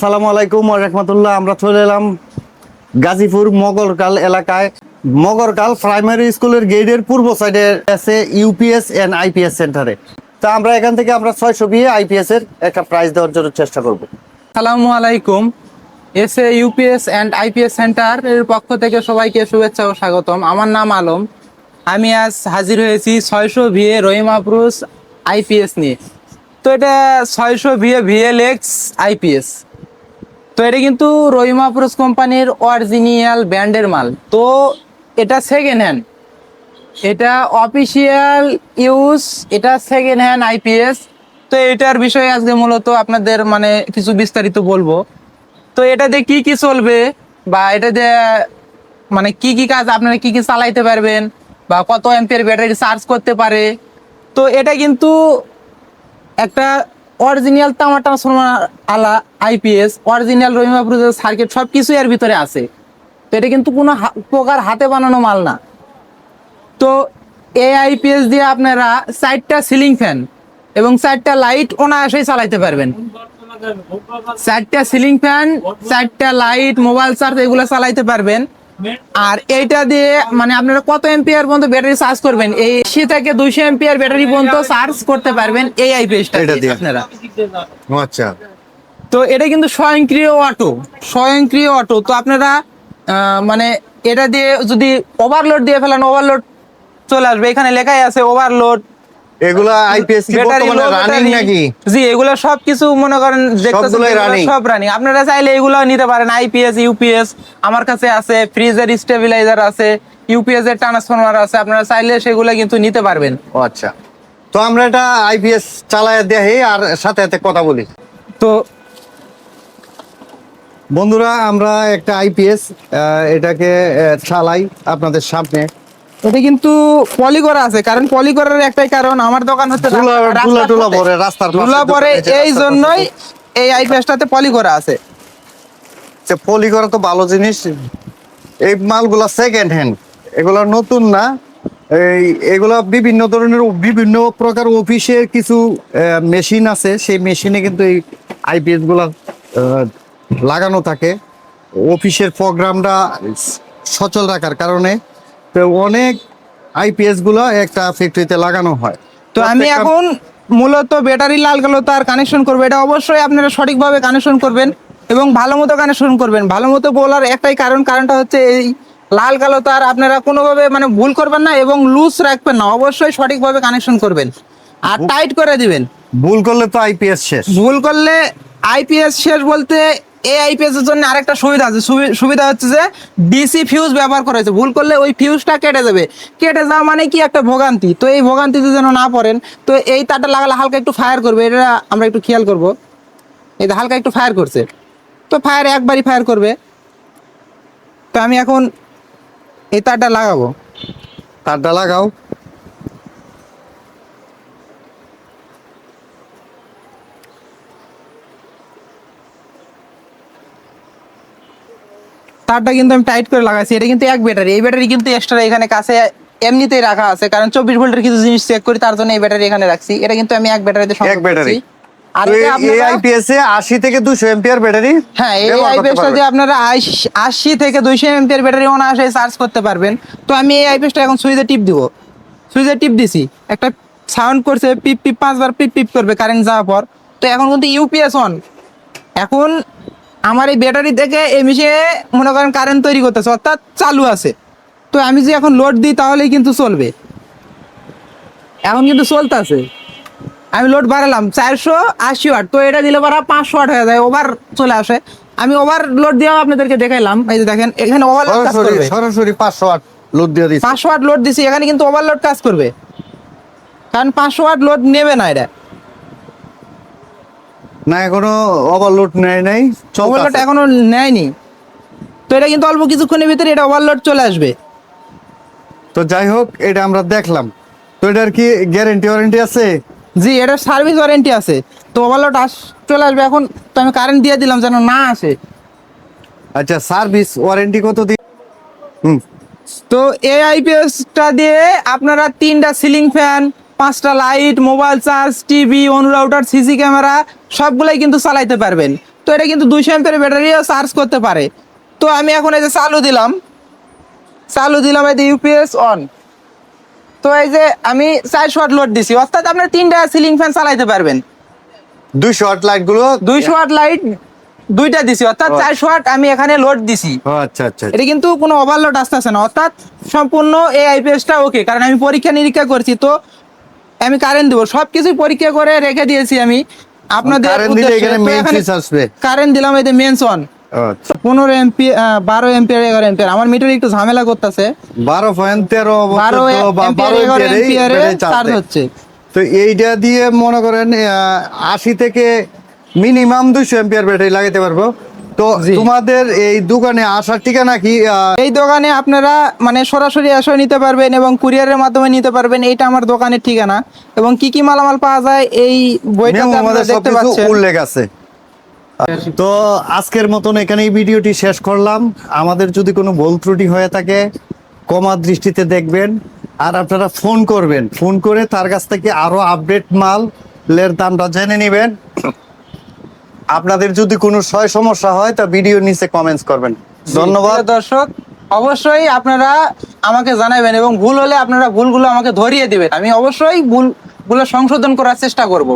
আসসালামু আলাইকুম রহমতুল্লাহ। আমরা চলে এলাম গাজীপুর মগরকাল এলাকায়। মগরকাল প্রাইমারি স্কুলের গেটের পূর্ব সাইডে আছে ইউপিএস এন্ড আইপিএস সেন্টারে। তা আমরা এখান থেকে আমরা ছয়শো বিয়ে আইপিএস এর একটা প্রাইজ দেওয়ার জন্য চেষ্টা করব। আসসালামু আলাইকুম। S A UPS and IPS centre এর পক্ষ থেকে সবাইকে শুভেচ্ছা ও স্বাগতম। আমার নাম আলম। আমি আজ হাজির হয়েছি ছয়শো ভিএ রহিম আফরুজ আইপিএস নিয়ে। তো এটা ছয়শো ভিএ ভিএলএক্স আইপিএস। তো এটা কিন্তু রহিম আফরোজ কোম্পানির অরিজিনিয়াল ব্র্যান্ডের মাল। তো এটা সেকেন্ড হ্যান্ড এটা অফিসিয়াল ইউজ এটা সেকেন্ড হ্যান্ড আইপিএস তো এটার বিষয়ে আজকে মূলত আপনাদের মানে কিছু বিস্তারিত বলব। তো এটাতে কি কি চলবে বা এটাতে মানে কি কি কাজ আপনারা কি কি চালাইতে পারবেন বা কত এম্পিয়ার ব্যাটারি চার্জ করতে পারে। তো এটা কিন্তু একটা অরিজিনাল তামা ট্রান্সফরমার আলা আইপিএস অরিজিনাল রহিমা প্রুজের সার্কিট সব কিছু এর ভিতরে আছে। তো এটা কিন্তু কোনো প্রকার হাতে বানানো মাল না। তো এই আইপিএস দিয়ে আপনারা চারটা সিলিং ফ্যান এবং চারটা লাইট অনায়াসেই চালাইতে পারবেন। চারটা সিলিং ফ্যান চারটা লাইট মোবাইল চার্জ এগুলো চালাইতে পারবেন। আর এইটা দিয়ে মানে আপনারা কত এম্পিয়ার পর্যন্ত ব্যাটারি চার্জ করবেন? এই আশি থেকে দুইশো এম্পিয়ার ব্যাটারি পর্যন্ত চার্জ করতে পারবেন এই আইপিএসটা এটা দিয়ে। আপনারা। আচ্ছা। তো এটা কিন্তু স্বয়ংক্রিয় অটো স্বয়ংক্রিয় অটো তো আপনারা আহ, মানে এটা দিয়ে যদি ওভারলোড দিয়ে ফেলেন ওভারলোড চলে আসবে। এখানে লেখাই আছে ওভারলোড এগুলা আইপিএস কি বর্তমানে রানিং নাকি? জি এগুলো সবকিছু মনে করেন দেখতেছেন সবগুলোই এগুলো running? সব রানিং আপনারা চাইলে এগুলো নিতে পারেন আইপিএস ইউপিএস আমার কাছে আছে ফ্রিজের স্টেবিলাইজার আছে ইউপিএস এর ট্রান্সফরমার আছে আপনারা চাইলে সেগুলো কিন্তু নিতে পারবেন। আচ্ছা। তো আমরা এটা আইপিএস চালায় দেখি আর সাথে সাথে কথা বলি। তো বন্ধুরা আমরা একটা আইপিএস এটাকে চালাই আপনাদের সামনে। এটা কিন্তু পলি করা আছে কারণ পলি করার একটাই কারণ আমার দোকান হচ্ছে ধুলা। পরে এই জন্যই। এই আইপিএসটাতে পলি করা আছে। পলি করা তো ভালো জিনিস। এই মালগুলা সেকেন্ড হ্যান্ড এগুলা নতুন না। এই এগুলা বিভিন্ন ধরনের বিভিন্ন প্রকার অফিসের কিছু মেশিন আছে। সেই মেশিনে কিন্তু এই আইপিএসগুলা লাগানো থাকে। অফিসের প্রোগ্রামটা সচল রাখার কারণে। তো অনেক আইপিএসগুলা একটা ফ্যাক্টরিতে লাগানো হয়। তো আমি এখন মূলত ব্যাটারি লাল কালো তার কানেকশন করব। এটা অবশ্যই আপনারা সঠিকভাবে কানেকশন করবেন এবং ভালো মতো কানেকশন করবেন। ভালো মতো বলার একটাই কারণ কারণটা হচ্ছে এই লাল কালো তার আপনারা কোনোভাবে মানে ভুল করবেন না এবং লুজ রাখবেন না। অবশ্যই সঠিকভাবে কানেকশন করবেন। আর টাইট করে দিবেন। ভুল করলে তো আইপিএস শেষ। ভুল করলে আইপিএস শেষ বলতে এই আইপিএস এর জন্য আরেকটা সুবিধা আছে। সুবি- সুবিধা হচ্ছে যে ডিসি ফিউজ ব্যবহার করা হয়েছে। ভুল করলে ওই ফিউজটা কেটে যাবে। কেটে যাওয়া মানে কি? একটা ভোগান্তি। তো এই ভোগান্তিতে যেন না পড়েন, তো এই তারটা লাগালে হালকা একটু ফায়ার করবে। এটা আমরা একটু খেয়াল করব। এই হালকা একটু ফায়ার করছে। তো ফায়ার একবারই ফায়ার করবে। তো আমি এখন এই তারটা লাগাবো। তারটা লাগাও। তারটা কিন্তু আমি টাইট করে লাগাইছি। এটা কিন্তু এক ব্যাটারি এই ব্যাটারি কিন্তু এক্সট্রা এখানে কাছে এমনিতেই রাখা আছে। কারণ চব্বিশ ভোল্টের কিছু জিনিস চেক করি তার জন্য এই ব্যাটারি এখানে রাখছি। এটা কিন্তু আমি এক ব্যাটারিতে সংযোগ করছি। আর আইপিএস এ থেকে ব্যাটারি হ্যাঁ এই আইপিএসটা। আপনারা আইস- আশি থেকে দুইশো এমপিয়ার ব্যাটারি চার্জ করতে পারবেন। তো আমি এই আইপিএসটা এখন সুইচে টিপ দিব। সুইচে টিপ দিছি। একটা সাউন্ড করছে পিপ পিপ পাঁচবার পিপ পিপ করবে কারেন্ট যাওয়ার পর। তো এখন কিন্তু ইউপিএস অন এখন আমার এই ব্যাটারি থেকে এই মেশিনে মনে করেন কারেন্ট তৈরি করতেছে অর্থাৎ চালু আছে। তো আমি যদি এখন লোড দিই তাহলেই কিন্তু চলবে। এখন কিন্তু চলতেছে। আমি লোড বাড়ালাম চারশো আশি ওয়াট তো এটা দিলে পারা পাঁচশো ওয়াট হয়ে যায় ওভার চলে আসে। আমি ওভার লোড দিয়েও আপনাদেরকে দেখাইলাম এই যে দেখেন এখানে ওভারলোড কাজ করবে। সরাসরি পাঁচশো ওয়াট লোড দিয়ে দিচ্ছে। পাঁচশো ওয়াট লোড দিছি এখানে কিন্তু ওভারলোড কাজ করবে। কারণ পাঁচশো ওয়াট লোড নেবে না এটা না এখনও ওভারলোড নেয় নাই ওভারলোড। এখনও নেয়নি। তো এটা কিন্তু অল্প কিছুক্ষণের ভিতরে এটা ওভারলোড চলে আসবে। তো যাই হোক এটা আমরা দেখলাম। তো এটার কি গ্যারেন্টি ওয়ারেন্টি আছে? জি এটা সার্ভিস ওয়ারেন্টি আছে। তো ওভারলোড আস চলে আসবে এখন তো আমি কারেন্ট দিয়ে দিলাম যেন না আসে। আচ্ছা সার্ভিস ওয়ারেন্টি কত দিন হুম। তো এই আইপিএসটা দিয়ে আপনারা তিনটা সিলিং ফ্যান পাঁচটা লাইট মোবাইল চার্জ টিভি অনুরাউটার সিসি ক্যামেরা সবগুলাই কিন্তু চালাইতে পারবেন। তো এটা কিন্তু দুইশো এমপের ব্যাটারিও চার্জ করতে পারে। তো আমি এখন এই যে চালু দিলাম। চালু দিলাম এই যে ইউপিএস অন। তো এই যে আমি চারশো ওয়াট লোড দিছি। অর্থাৎ আপনার তিনটা সিলিং ফ্যান চালাইতে পারবেন। দুইশো আট লাইটগুলো দুইশো ওয়াট লাইট দুইটা দিছি। অর্থাৎ। চারশো ওয়াট আমি এখানে লোড দিছি। আচ্ছা আচ্ছা এটা কিন্তু কোনো ওভারলোড আসতেছে না। অর্থাৎ সম্পূর্ণ এই আইপিএসটা ওকে কারণ আমি পরীক্ষা নিরীক্ষা করছি তো আমি কারেন্ট দেবো। সব কিছুই পরীক্ষা করে রেখে দিয়েছি আমি। আপনাদের কারেন্ট দিলাম যে মেন্স অন আচ্ছা। পনেরো এমপি বারো এম্পিয়ার এগারো এম্পিয়ার আমার মিটার একটু ঝামেলা করতেছে। বারো পয়েন্ট তেরো বারো এম্পিয়ার চার্জ হচ্ছে। তো এইটা দিয়ে মনে করেন আশি থেকে মিনিমাম দুশো এম্পিয়ার ব্যাটারি লাগাতে পারব। তো তোমাদের এই দোকানে আসার ঠিকানা কি? এই দোকানে আপনারা মানে সরাসরি এসে নিতে পারবেন এবং কুরিয়ারের মাধ্যমে নিতে পারবেন। এইটা আমার দোকানের ঠিকানা। এবং কি কি মালামাল পাওয়া যায় এই বইটাতে আমাদের দেখতে পাচ্ছেন। উল্লেখ আছে। তো আজকের মতন এখানে এই ভিডিওটি শেষ করলাম। আমাদের যদি কোনো ভুল ত্রুটি হয়ে থাকে কমা দৃষ্টিতে দেখবেন। আর আপনারা ফোন করবেন। ফোন করে তার কাছ থেকে আরও আপডেট মালের দামটা জেনে নেবেন। আপনাদের যদি কোনো সয় সমস্যা হয় তা ভিডিও নিচে কমেন্টস করবেন। ধন্যবাদ। দর্শক অবশ্যই আপনারা আমাকে জানাবেন এবং ভুল হলে আপনারা ভুলগুলো আমাকে ধরিয়ে দিবেন। আমি অবশ্যই ভুলগুলো সংশোধন করার চেষ্টা করব।